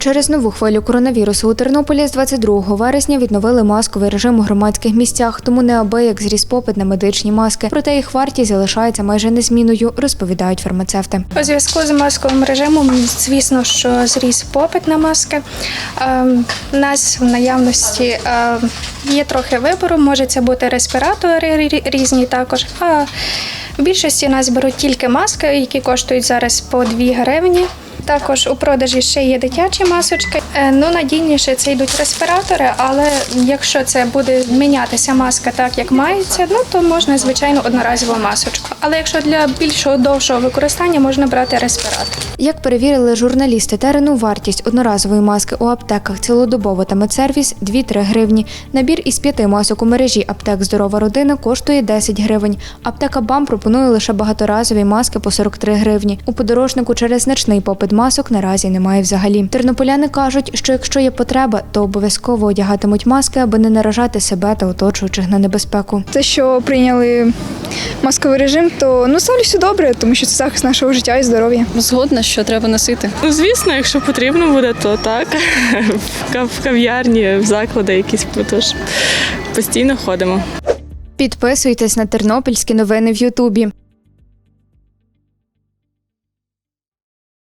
Через нову хвилю коронавірусу у Тернополі з 22 вересня відновили масковий режим у громадських місцях, тому неабияк зріс попит на медичні маски. Проте їх вартість залишається майже незмінною, розповідають фармацевти. У зв'язку з масковим режимом, звісно, що зріс попит на маски. Ем, У нас в наявності ем, є трохи вибору, може це бути респіратори різні також. А в більшості нас беруть тільки маски, які коштують зараз по 2 гривні. Також у продажі ще є дитячі масочки. Е, Ну, надійніше це йдуть респіратори, але якщо це буде мінятися маска так, як мається, ну то можна звичайно одноразову масочку. Але якщо для більшого довшого використання можна брати респіратор. Як перевірили журналісти терену, вартість одноразової маски у аптеках цілодобово та медсервіс 2-3 гривні. Набір із п'яти масок у мережі аптек Здорова родина коштує 10 гривень. Аптека БАМ пропонує лише багаторазові маски по 43 гривні. У подорожнику через значний попит масок наразі немає взагалі. Тернополяни кажуть, що якщо є потреба, то обов'язково одягатимуть маски, аби не наражати себе та оточуючих на небезпеку. Те, що прийняли масковий режим, то ну ставлюся добре, тому що це захист нашого життя і здоров'я. Згодна, що треба носити. Ну, звісно, якщо потрібно буде, то так. В В кав'ярні, в заклади якісь, тож постійно ходимо. Підписуйтесь на тернопільські новини в Ютубі.